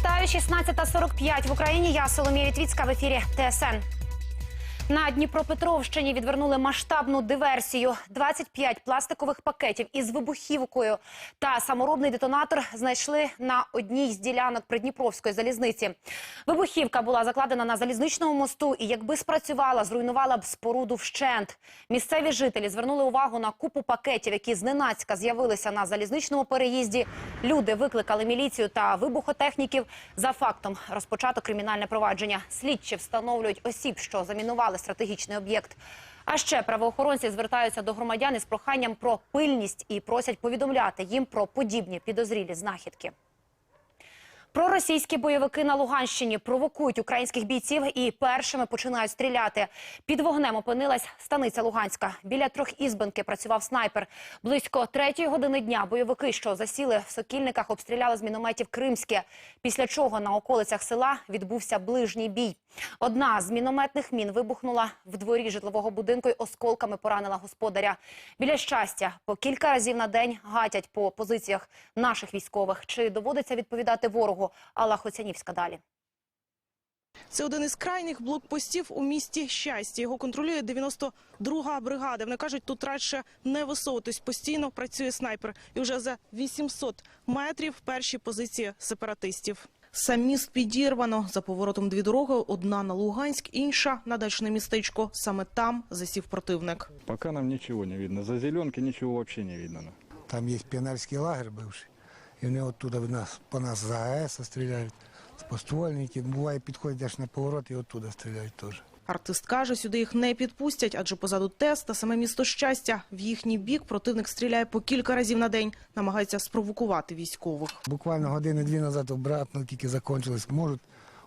Вітаю 16.45 в Україні. Я Соломія Вітвіцька в ефірі ТСН. На Дніпропетровщині відвернули масштабну диверсію. 25 пластикових пакетів із вибухівкою та саморобний детонатор знайшли на одній з ділянок Придніпровської залізниці. Вибухівка була закладена на залізничному мосту і, якби спрацювала, зруйнувала б споруду вщент. Місцеві жителі звернули увагу на купу пакетів, які зненацька з'явилися на залізничному переїзді. Люди викликали міліцію та вибухотехніків. За фактом розпочато кримінальне провадження. Слідчі встановлюють осіб, що замінували стратегічний об'єкт. А ще правоохоронці звертаються до громадян із проханням про пильність і просять повідомляти їм про подібні підозрілі знахідки. Проросійські бойовики на Луганщині провокують українських бійців і першими починають стріляти. Під вогнем опинилась станиця Луганська. Біля трьохізбинки працював снайпер. Близько третьої години дня бойовики, що засіли в сокільниках, обстріляли з мінометів Кримське. Після чого на околицях села відбувся ближній бій. Одна з мінометних мін вибухнула в дворі житлового будинку і осколками поранила господаря. Біля щастя по кілька разів на день гатять по позиціях наших військових. Чи доводиться відповідати ворогу? Алла Хоцянівська далі. Це один із крайніх блокпостів у місті щастя. Його контролює 92-га бригада. Вони кажуть, тут радше не висовуватись. Постійно працює снайпер. І вже за 800 метрів перші позиції сепаратистів. Сам міст підірвано. За поворотом дві дороги. Одна на Луганськ, інша на дачне містечко. Саме там засів противник. Пока нам ничего не видно. За зеленки ничего вообще не видно. Там есть пионерский лагерь бывший. І вони оттуда в нас, по нас з АЕС стріляють, з поствольників. Буває, підходять аж на поворот і оттуда стріляють теж. Артист каже, сюди їх не підпустять, адже позаду тест та саме місто щастя. В їхній бік противник стріляє по кілька разів на день, намагається спровокувати військових. Буквально години-дві назад обратно тільки закончилось. Можуть,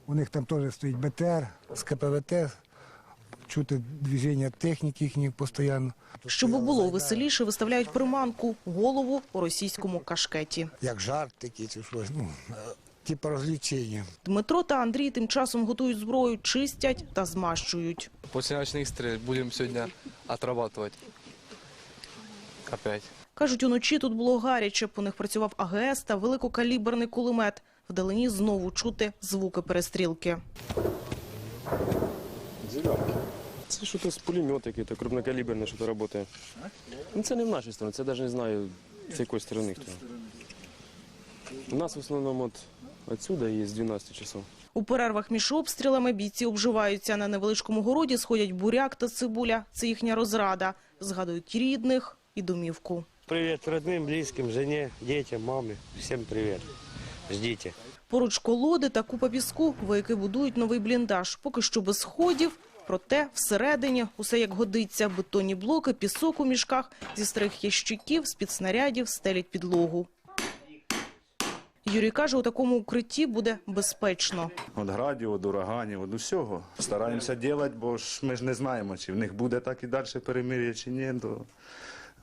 у них там теж стоїть БТР з КПВТ, чути движення техніки їхніх постійно. Щоб було веселіше, виставляють приманку голову у російському кашкеті. Як жарт такий чи щось, ну, типу розлічення. Дмитро та Андрій тим часом готують зброю, чистять та змащують. После ночных стрельб будем сегодня отрабатывать. Опять. Кажуть, уночі тут було гаряче. По них працював АГС та великокаліберний кулемет. Вдалині знову чути звуки перестрілки. Це щось пулемет який-то, крупнокаліберне, що то працює. Ну, це не в нашій стороні, це навіть не знаю, з якої сторони хто. У нас в основному от отсюда є з 12 часов. У перервах між обстрілами бійці обживаються. На невеличкому городі сходять буряк та цибуля. Це їхня розрада. Згадують рідних і домівку. Привет родным, близким, жене, детям, маме. Всем привет. Ждите. Поруч колоди та купа піску, вояки будують новий бліндаж. Поки що без сходів, проте всередині усе як годиться. Бетонні блоки, пісок у мішках, зі старих ящиків, з-під снарядів стелять підлогу. Юрій каже, у такому укритті буде безпечно. От градів, от ураганів, от усього. Стараємося робити, бо ж ми ж не знаємо, чи в них буде так і далі перемир'я, чи ні. То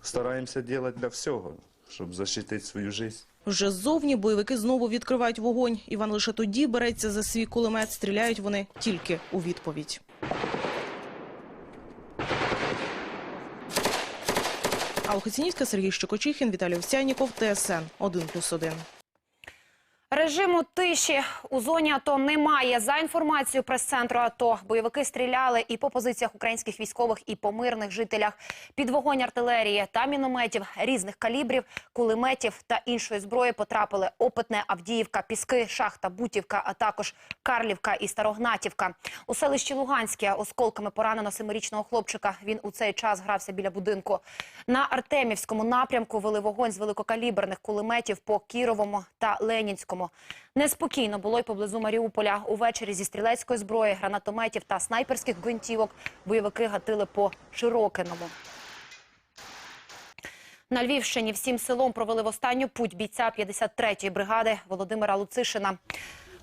стараємося робити для всього, щоб захистити свою життя. Вже ззовні бойовики знову відкривають вогонь. Іван лише тоді береться за свій кулемет. Стріляють вони тільки у відповідь. Алхоцінівська Сергій Щекочихін, Віталій Овсяніков, ТСН 1+,1. Режиму тиші у зоні АТО немає. За інформацією прес-центру АТО, бойовики стріляли і по позиціях українських військових, і по мирних жителях. Під вогонь артилерії та мінометів різних калібрів, кулеметів та іншої зброї потрапили Опитне, Авдіївка, Піски, Шахта, Бутівка, а також Карлівка і Старогнатівка. У селищі Луганське осколками поранено семирічного хлопчика. Він у цей час грався біля будинку. На Артемівському напрямку вели вогонь з великокаліберних кулеметів по Кіровому та Ленінському. Неспокійно було й поблизу Маріуполя. Увечері зі стрілецької зброї, гранатометів та снайперських гвинтівок бойовики гатили по Широкиному. На Львівщині всім селом провели в останню путь бійця 53-ї бригади Володимира Луцишина.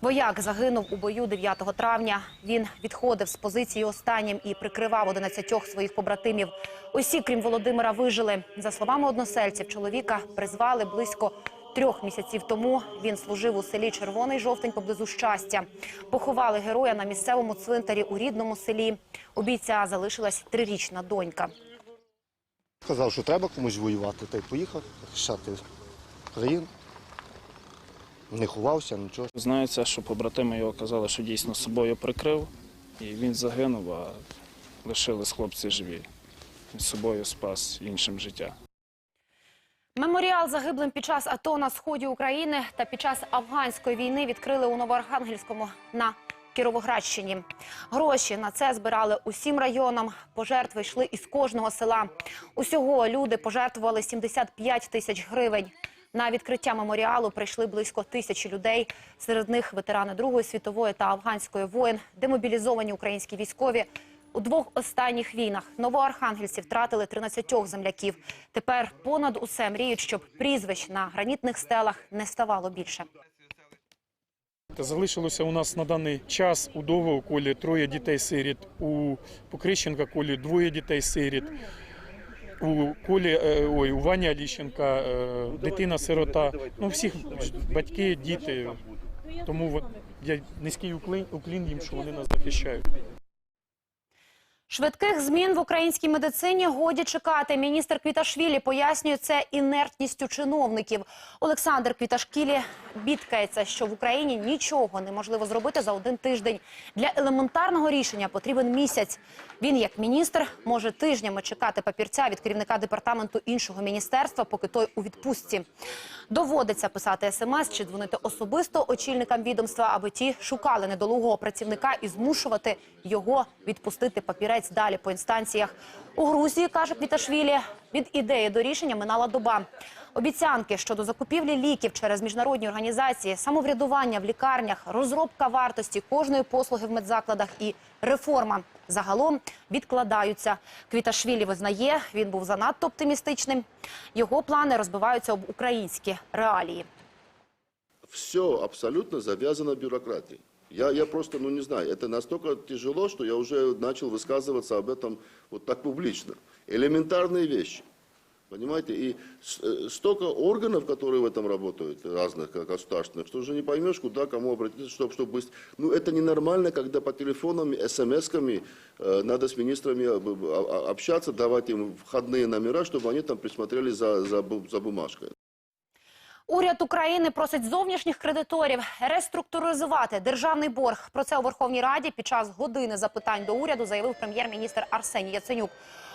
Вояк загинув у бою 9 травня. Він відходив з позиції останнім і прикривав 11 своїх побратимів. Усі, крім Володимира, вижили. За словами односельців, чоловіка призвали близько трьох місяців тому. Він служив у селі Червоний Жовтень поблизу щастя. Поховали героя на місцевому цвинтарі у рідному селі. У бійця залишилась трирічна донька. Сказав, що треба комусь воювати, та й поїхав захищати країну. Не ховався, нічого. Знається, що побратими його казали, що дійсно собою прикрив, і він загинув, а лишились хлопці живі. Він собою спас іншим життя. Меморіал загиблим під час АТО на сході України та під час афганської війни відкрили у Новоархангельському на Кіровоградщині. Гроші на це збирали усім районам. Пожертви йшли із кожного села. Усього люди пожертвували 75 тисяч гривень. На відкриття меморіалу прийшли близько тисячі людей. Серед них ветерани Другої світової та афганської воїн, демобілізовані українські військові. У двох останніх війнах новоархангельці втратили 13 земляків. Тепер понад усе мріють, щоб прізвищ на гранітних стелах не ставало більше. Залишилося у нас на даний час у Довгого колі троє дітей-сиріт, у Покрищенка колі двоє дітей-сиріт, у колі е, ой, у Вані Аліщенка е, дитина-сирота. Ну всіх батьки, діти. Тому я низький уклін їм, що вони нас захищають. Швидких змін в українській медицині годі чекати. Міністр Квіташвілі пояснює це інертністю чиновників. Олександр Квіташкілі бідкається, що в Україні нічого неможливо зробити за один тиждень. Для елементарного рішення потрібен місяць. Він, як міністр, може тижнями чекати папірця від керівника департаменту іншого міністерства, поки той у відпустці. Доводиться писати смс чи дзвонити особисто очільникам відомства, аби ті шукали недолугого працівника і змушувати його відпустити папірець далі по інстанціях. У Грузії каже Квіташвілі, від ідеї до рішення минала доба. Обіцянки щодо закупівлі ліків через міжнародні організації, самоврядування в лікарнях, розробка вартості кожної послуги в медзакладах і реформа загалом відкладаються. Квіташвілі визнає, він був занадто оптимістичним. Його плани розбиваються об українські реалії. Все абсолютно завязано бюрократией. Я, я просто, ну не знаю, это настолько тяжело, что я уже начал высказываться об этом вот так публично. Элементарные вещи. Понимаете? И э, столько органов, которые в этом работают, разных как государственных, что уже не поймешь, куда, кому обратиться, чтобы, чтобы быстро. Ну, это ненормально, когда по телефонам, смс-ками э, надо с министрами общаться, давать им входные номера, чтобы они там присмотрели за, за, за бумажкой. Уряд України просить зовнішніх кредиторів реструктуризувати державний борг. Про це у Верховній Раді під час години запитань до уряду заявив прем'єр-міністр Арсеній Яценюк.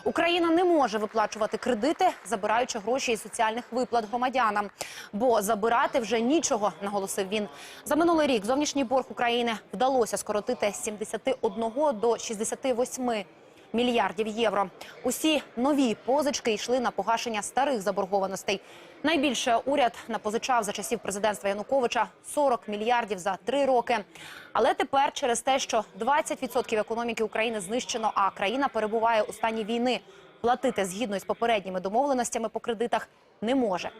Україна не може виплачувати кредити, забираючи гроші із соціальних виплат громадянам. Бо забирати вже нічого, наголосив він. За минулий рік зовнішній борг України вдалося скоротити з 71 до 68 мільярдів євро. Усі нові позички йшли на погашення старих заборгованостей. Найбільше уряд напозичав за часів президентства Януковича 40 мільярдів за три роки. Але тепер через те, що 20% економіки України знищено, а країна перебуває у стані війни, платити згідно із попередніми домовленостями по кредитах не може.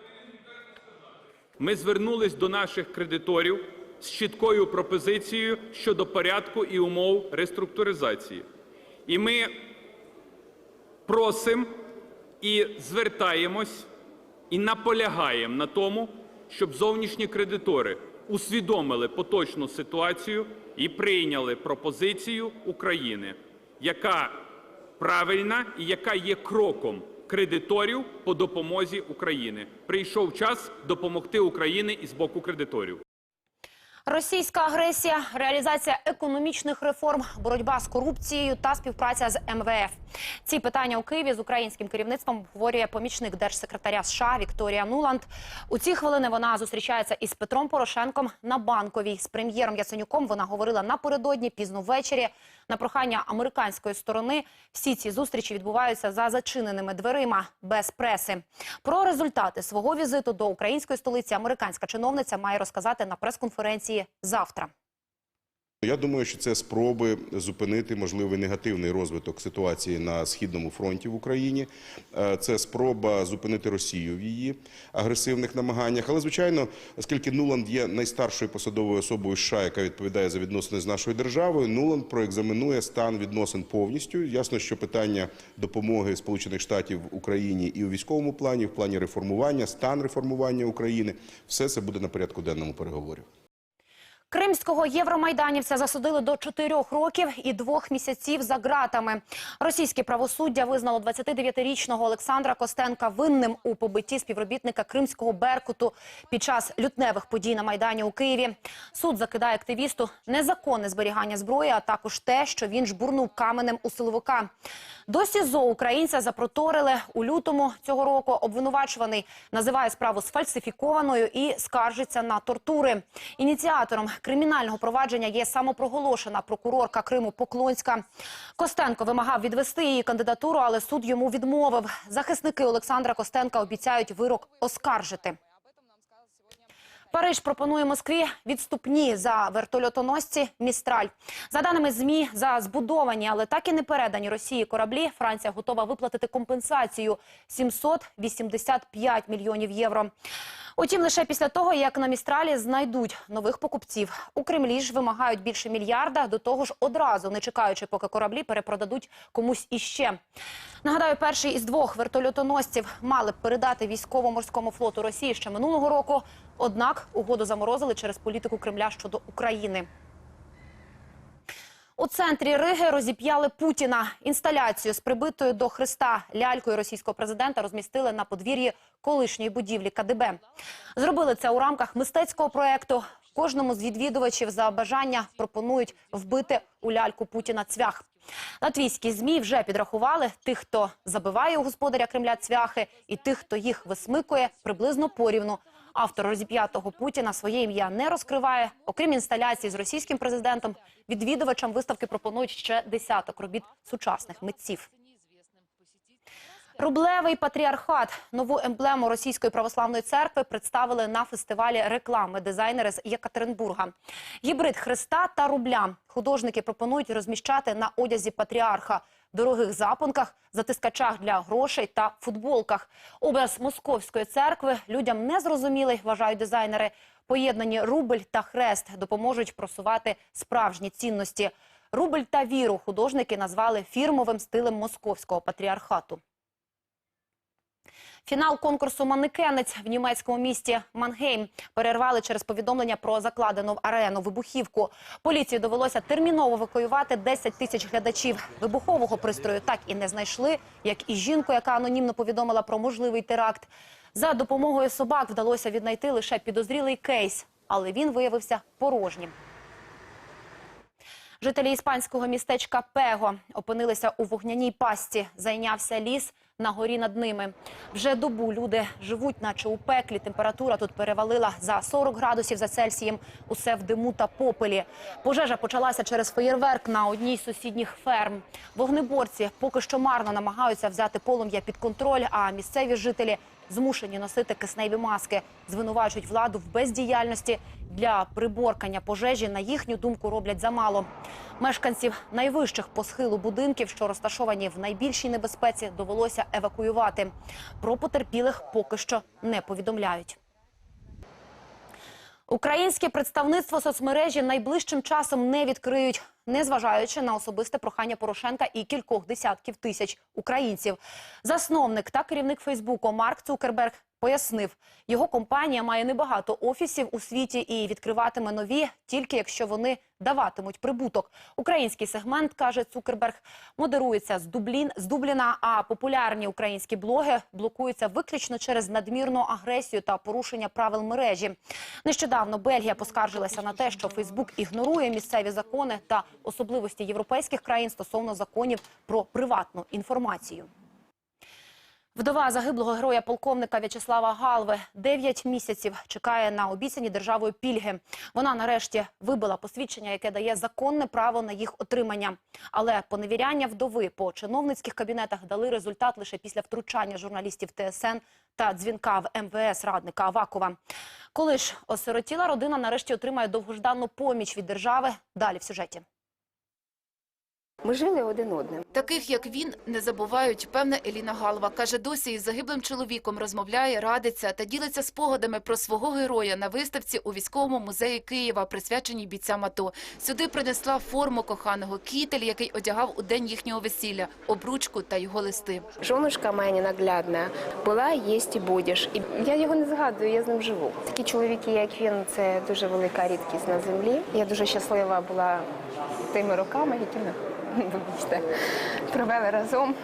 Ми звернулись до наших кредиторів з чіткою пропозицією щодо порядку і умов реструктуризації. І ми просимо і звертаємось і наполягаємо на тому, щоб зовнішні кредитори усвідомили поточну ситуацію і прийняли пропозицію України, яка правильна і яка є кроком кредиторів по допомозі Україні. Прийшов час допомогти Україні і з боку кредиторів. Російська агресія, реалізація економічних реформ, боротьба з корупцією та співпраця з МВФ. Ці питання у Києві з українським керівництвом обговорює помічник держсекретаря США Вікторія Нуланд. У ці хвилини вона зустрічається із Петром Порошенком на банковій. З прем'єром Яценюком вона говорила напередодні пізно ввечері. На прохання американської сторони всі ці зустрічі відбуваються за зачиненими дверима без преси. Про результати свого візиту до української столиці американська чиновниця має розказати на прес-конференції завтра. Я думаю, що це спроби зупинити можливий негативний розвиток ситуації на східному фронті в Україні. Е, Це спроба зупинити Росію в її агресивних намаганнях. Але звичайно, оскільки Нуланд є найстаршою посадовою особою США, яка відповідає за відносини з нашою державою, Нуланд проекзаменує стан відносин повністю. Ясно, що питання допомоги Сполучених Штатів в Україні і у військовому плані, в плані реформування, стан реформування України, все це буде на порядку денному переговорів. Кримського євромайданівця засудили до чотирьох років і двох місяців за ґратами. Російське правосуддя визнало 29-річного Олександра Костенка винним у побитті співробітника Кримського Беркуту під час лютневих подій на Майдані у Києві. Суд закидає активісту незаконне зберігання зброї, а також те, що він жбурнув каменем у силовика. До СІЗО українця запроторили у лютому цього року. Обвинувачуваний називає справу сфальсифікованою і скаржиться на тортури. Ініціатором кримінального провадження є самопроголошена прокурорка Криму Поклонська. Костенко вимагав відвести її кандидатуру, але суд йому відмовив. Захисники Олександра Костенка обіцяють вирок оскаржити. Париж пропонує Москві відступні за вертольотоносці «Містраль». За даними ЗМІ, за збудовані, але так і не передані Росії кораблі, Франція готова виплатити компенсацію – 785 мільйонів євро. Утім, лише після того, як на «Містралі» знайдуть нових покупців. У Кремлі ж вимагають більше мільярда, до того ж одразу, не чекаючи, поки кораблі перепродадуть комусь іще. Нагадаю, перший із двох вертольотоносців мали б передати військово-морському флоту Росії ще минулого року. Однак угоду заморозили через політику Кремля щодо України. У центрі Риги розіп'яли Путіна. Інсталяцію з прибитою до Христа лялькою російського президента розмістили на подвір'ї колишньої будівлі КДБ. Зробили це у рамках мистецького проекту. Кожному з відвідувачів за бажання пропонують вбити у ляльку Путіна цвях. Латвійські змі вже підрахували тих, хто забиває у господаря Кремля цвяхи, і тих, хто їх висмикує, приблизно порівну. Автор розіп'ятого Путіна своє ім'я не розкриває. Окрім інсталяції з російським президентом, відвідувачам виставки пропонують ще десяток робіт сучасних митців. Рублевий патріархат нову емблему Російської православної церкви представили на фестивалі реклами дизайнери з Єкатеринбурга. Гібрид Христа та рубля художники пропонують розміщати на одязі патріарха, дорогих запонках, затискачах для грошей та футболках. Образ московської церкви людям не зрозумілий, вважають дизайнери. Поєднані рубль та хрест допоможуть просувати справжні цінності. Рубль та віру художники назвали фірмовим стилем московського патріархату. Фінал конкурсу «Манекенець» в німецькому місті Мангейм перервали через повідомлення про закладену в арену вибухівку. Поліції довелося терміново евакуювати 10 тисяч глядачів. Вибухового пристрою так і не знайшли, як і жінку, яка анонімно повідомила про можливий теракт. За допомогою собак вдалося віднайти лише підозрілий кейс, але він виявився порожнім. Жителі іспанського містечка Пего опинилися у вогняній пастці. Зайнявся ліс на горі над ними. Вже добу люди живуть, наче у пеклі. Температура тут перевалила за 40 градусів за Цельсієм. Усе в диму та попелі. Пожежа почалася через феєрверк на одній з сусідніх ферм. Вогнеборці поки що марно намагаються взяти полум'я під контроль, а місцеві жителі змушені носити кисневі маски. Звинувачують владу в бездіяльності. Для приборкання пожежі, на їхню думку, роблять замало. Мешканців найвищих по схилу будинків, що розташовані в найбільшій небезпеці, довелося евакуювати. Про потерпілих поки що не повідомляють. Українське представництво соцмережі найближчим часом не відкриють, незважаючи на особисте прохання Порошенка і кількох десятків тисяч українців. Засновник та керівник Фейсбуку Марк Цукерберг пояснив, його компанія має небагато офісів у світі і відкриватиме нові, тільки якщо вони даватимуть прибуток. Український сегмент, каже Цукерберг, модерується з, Дублін, з Дубліна, а популярні українські блоги блокуються виключно через надмірну агресію та порушення правил мережі. Нещодавно Бельгія поскаржилася на те, що Фейсбук ігнорує місцеві закони та особливості європейських країн стосовно законів про приватну інформацію. Вдова загиблого героя полковника В'ячеслава Галви 9 місяців чекає на обіцяні державою пільги. Вона нарешті вибила посвідчення, яке дає законне право на їх отримання. Але поневіряння вдови по чиновницьких кабінетах дали результат лише після втручання журналістів ТСН та дзвінка в МВС радника Авакова. Коли ж осиротіла родина нарешті отримає довгождану поміч від держави. Далі в сюжеті. Ми жили один одним. Таких, як він, не забувають. Певна Еліна Галва. Каже, досі із загиблим чоловіком розмовляє, радиться та ділиться спогадами про свого героя на виставці у військовому музеї Києва, присвяченій бійцям АТО. Сюди принесла форму коханого, кітель, який одягав у день їхнього весілля, обручку та його листи. Жонушка моя ненаглядна була, єсть і будеш. І я його не згадую, я з ним живу. Такі чоловіки, як він, це дуже велика рідкість на землі. Я дуже щаслива була тими роками, які ми вибачте, провели разом.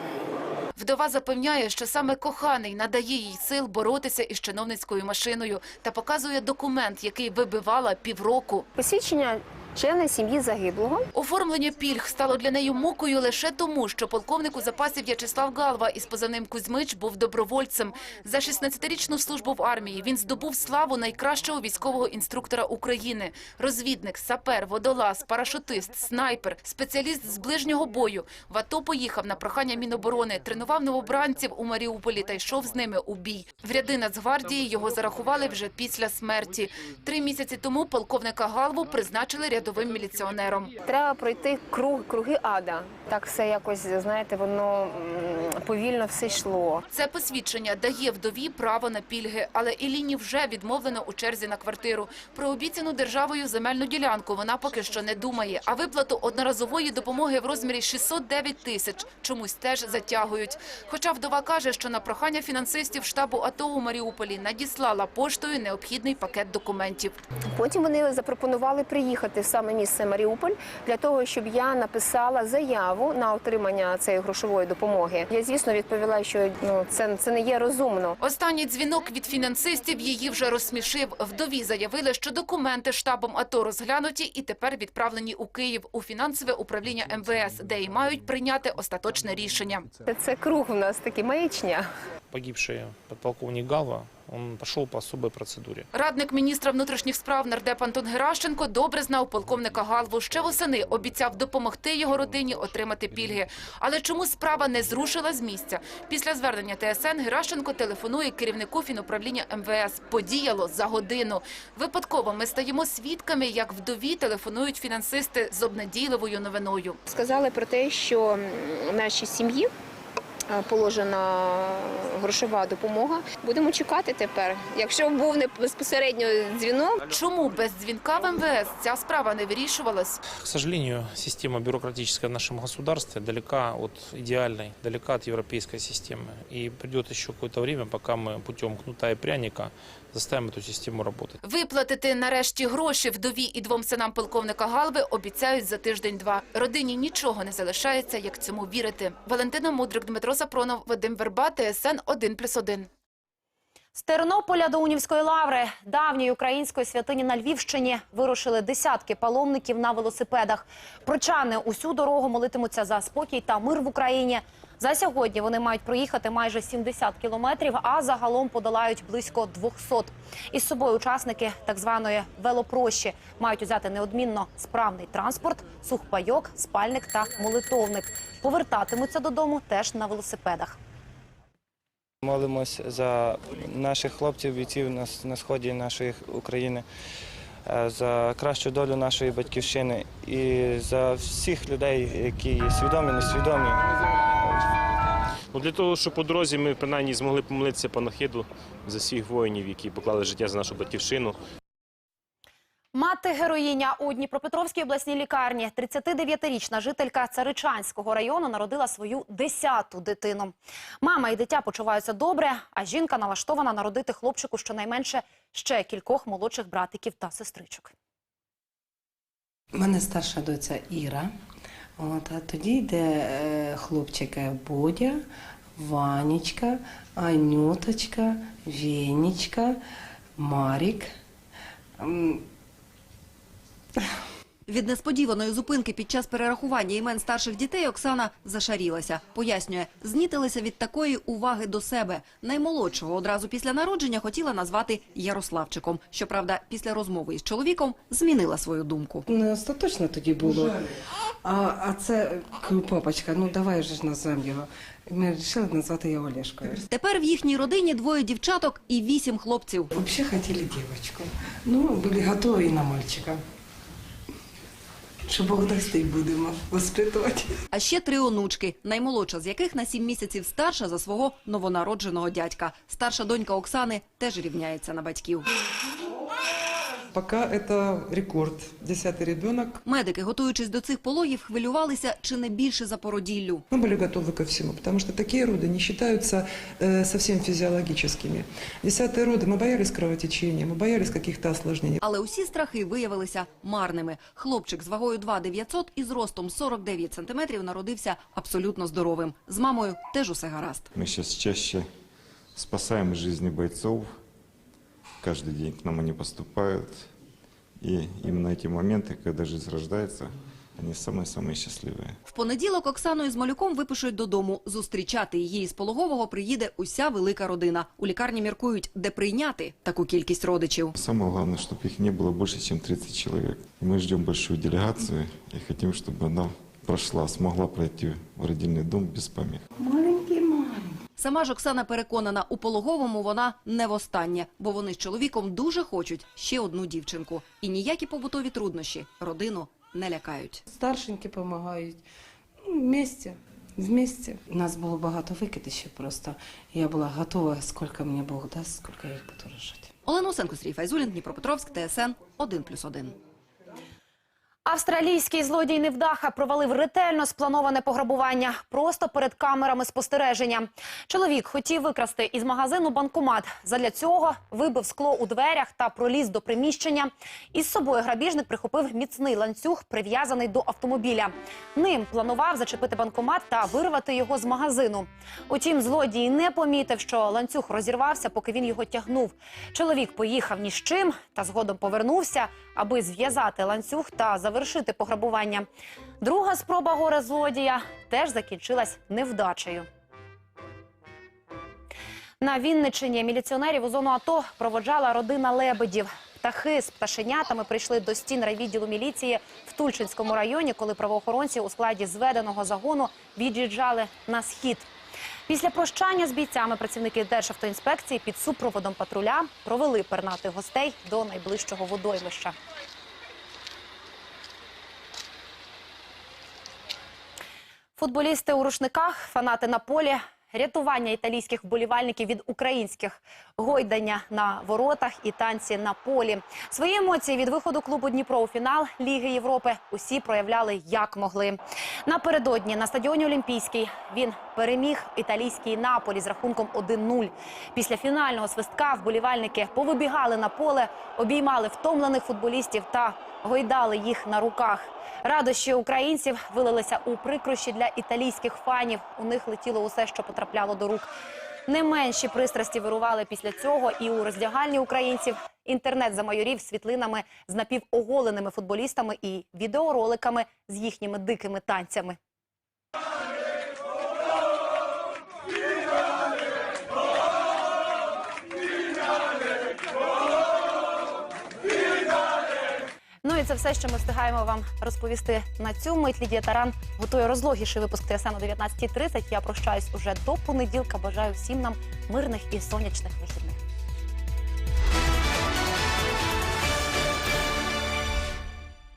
Вдова запевняє, що саме коханий надає їй сил боротися із чиновницькою машиною та показує документ, який вибивала півроку. Посвідчення члена сім'ї загиблого. Оформлення пільг стало для неї мукою лише тому, що полковник у запасі В'ячеслав Галва із позивним Кузьмич був добровольцем. За 16-річну службу в армії він здобув славу найкращого військового інструктора України. Розвідник, сапер, водолаз, парашутист, снайпер, спеціаліст з ближнього бою. В АТО поїхав на прохання Міноборони, тренував новобранців у Маріуполі та йшов з ними у бій. В ряди Нацгвардії його зарахували вже після смерті. Три місяці тому полковника Галву призначили рядовим міліціонером. Треба пройти круг, круги ада. Так все якось, знаєте, воно повільно все йшло. Це посвідчення дає вдові право на пільги, але Іліні вже відмовлено у черзі на квартиру. Про обіцяну державою земельну ділянку вона поки що не думає. А виплату одноразової допомоги в розмірі 609 тисяч чомусь теж затягують. Хоча вдова каже, що на прохання фінансистів штабу АТО у Маріуполі надіслала поштою необхідний пакет документів. Потім вони запропонували приїхати в саме місце Маріуполь для того, щоб я написала заяву на отримання цієї грошової допомоги. Я звісно відповіла, що ну це, це не є розумно. Останній дзвінок від фінансистів її вже розсмішив. Вдові заявили, що документи штабом АТО розглянуті і тепер відправлені у Київ у фінансове управління МВС, де й мають прийняти остаточне рішення. Це, це круг у нас такий маячня. Погибший подполковник Гава, он пошел по особой процедуре. Радник міністра внутрішніх справ нардеп Антон Геращенко добре знав полковника Галву. Ще восени обіцяв допомогти його родині отримати пільги. Але чому справа не зрушила з місця? Після звернення ТСН Геращенко телефонує керівнику фінуправління МВС. Подіяло за годину. Випадково ми стаємо свідками, як вдові телефонують фінансисти з обнадійливою новиною. Сказали про те, що м, нашій сім'ї положена грошова допомога. Будемо чекати тепер. Якщо був не безпосередньо дзвінок, Чому без дзвінка в МВС ця справа не вирішувалась? К сожалению, система бюрократическая в нашем государстве далека от идеальной, далека от европейской системы. И придет еще какое-то время, пока мы путем кнута и пряника заставим эту систему работать. Виплатити нарешті гроші вдові і двом синам полковника Галви обіцяють за тиждень-два. Родині нічого не залишається, як цьому вірити. Валентина Мудрик, Дмитро Сапронов, Вадим Верба, ТСН 1+,1. З Тернополя до Унівської лаври, давньої української святині на Львівщині, вирушили десятки паломників на велосипедах. Прочани усю дорогу молитимуться за спокій та мир в Україні. За сьогодні вони мають проїхати майже 70 кілометрів, а загалом подолають близько 200. Із собою учасники так званої велопрощі мають узяти неодмінно справний транспорт, сухпайок, спальник та молитовник. Повертатимуться додому теж на велосипедах. Молимось за наших хлопців, бійців на, сході нашої України, е, за кращу долю нашої батьківщини і за всіх людей, які є свідомі, несвідомі. Ну, для того, щоб по дорозі ми принаймні змогли помолитися панахиду за всіх воїнів, які поклали життя за нашу батьківщину. Мати героїня у Дніпропетровській обласній лікарні, 39-річна жителька Царичанського району, народила свою 10-ту дитину. Мама і дитя почуваються добре, а жінка налаштована народити хлопчику щонайменше ще кількох молодших братиків та сестричок. У мене старша доця Іра. От, а тоді йде хлопчика Бодя, Ванечка, Анюточка, Венечка, Марік. Від несподіваної зупинки під час перерахування імен старших дітей Оксана зашарілася. Пояснює, знітилася від такої уваги до себе. Наймолодшого одразу після народження хотіла назвати Ярославчиком. Щоправда, після розмови із чоловіком змінила свою думку. Не остаточно тоді було. А, а це папочка, ну давай вже ж назвемо його. Ми вирішили назвати його Олешкою. Тепер в їхній родині двоє дівчаток і вісім хлопців. Взагалі хотіли дівчинку. Ну, були готові на мальчика. Що Бог дасть, будемо воспитувати. А ще три онучки, наймолодша з яких на сім місяців старша за свого новонародженого дядька. Старша донька Оксани теж рівняється на батьків. Пока это рекорд. Десятый ребенок. Медики, готуючись до цих пологів, хвилювалися чи не більше за породіллю. Мы были готовы ко всему, потому что такие роды не считаются э, совсем физиологическими. Десятые роды, мы боялись кровотечения, мы боялись каких-то осложнений. Але усі страхи виявилися марними. Хлопчик з вагою 2 900 і зростом 49 сантиметрів народився абсолютно здоровим. З мамою теж усе гаразд. Мы сейчас чаще спасаем жизни бойцов. Каждый день к нам они поступают. И именно эти моменты, когда жизнь рождается, они самые-самые счастливые. В понеділок Оксану із малюком випишуть додому. Зустрічати її з пологового приїде уся велика родина. У лікарні міркують, де прийняти таку кількість родичів. Самое главное, чтобы их не было больше, чем 30 человек. И мы ждем большую делегацию и хотим, чтобы она прошла, смогла пройти в родильный дом без помех. Сама ж Оксана переконана, у пологовому вона не востаннє, бо вони з чоловіком дуже хочуть ще одну дівчинку. І ніякі побутові труднощі родину не лякають. Старшенькі допомагають. Ну, Вместе. Вместе. У нас було багато викидищів просто. Я була готова, скільки мені Бог дасть, скільки я їх буду рожати. Олена Осенко, Сергій Файзулін, Дніпропетровськ, ТСН 1+,1. Австралійський злодій невдаха провалив ретельно сплановане пограбування просто перед камерами спостереження. Чоловік хотів викрасти із магазину банкомат. Задля цього вибив скло у дверях та проліз до приміщення. Із собою грабіжник прихопив міцний ланцюг, прив'язаний до автомобіля. Ним планував зачепити банкомат та вирвати його з магазину. Утім, злодій не помітив, що ланцюг розірвався, поки він його тягнув. Чоловік поїхав ні з чим та згодом повернувся, аби зв'язати ланцюг та завершити пограбування. Друга спроба горе злодія теж закінчилась невдачею. На Вінниччині міліціонерів у зону АТО проводжала родина лебедів. Птахи з пташенятами прийшли до стін райвідділу міліції в Тульчинському районі, коли правоохоронці у складі зведеного загону від'їжджали на схід. Після прощання з бійцями працівники Державтоінспекції під супроводом патруля провели пернатих гостей до найближчого водоймища. Футболісти у рушниках, фанати на полі, рятування італійських вболівальників від українських, гойдання на воротах і танці на полі. Свої емоції від виходу клубу Дніпро у фінал Ліги Європи усі проявляли як могли. Напередодні на стадіоні Олімпійський він переміг італійський наполі з рахунком 1-0. Після фінального свистка вболівальники повибігали на поле, обіймали втомлених футболістів та гойдали їх на руках. Радощі українців вилилися у прикрощі для італійських фанів. У них летіло усе, що потрапляло до рук. Не менші пристрасті вирували після цього і у роздягальні українців. Інтернет замайорів світлинами з напівоголеними футболістами і відеороликами з їхніми дикими танцями. Ну і це все, що ми встигаємо вам розповісти на цю мить. Лідія Таран готує розлогіший випуск ТСН о 19.30. Я прощаюсь уже до понеділка. Бажаю всім нам мирних і сонячних вихідних.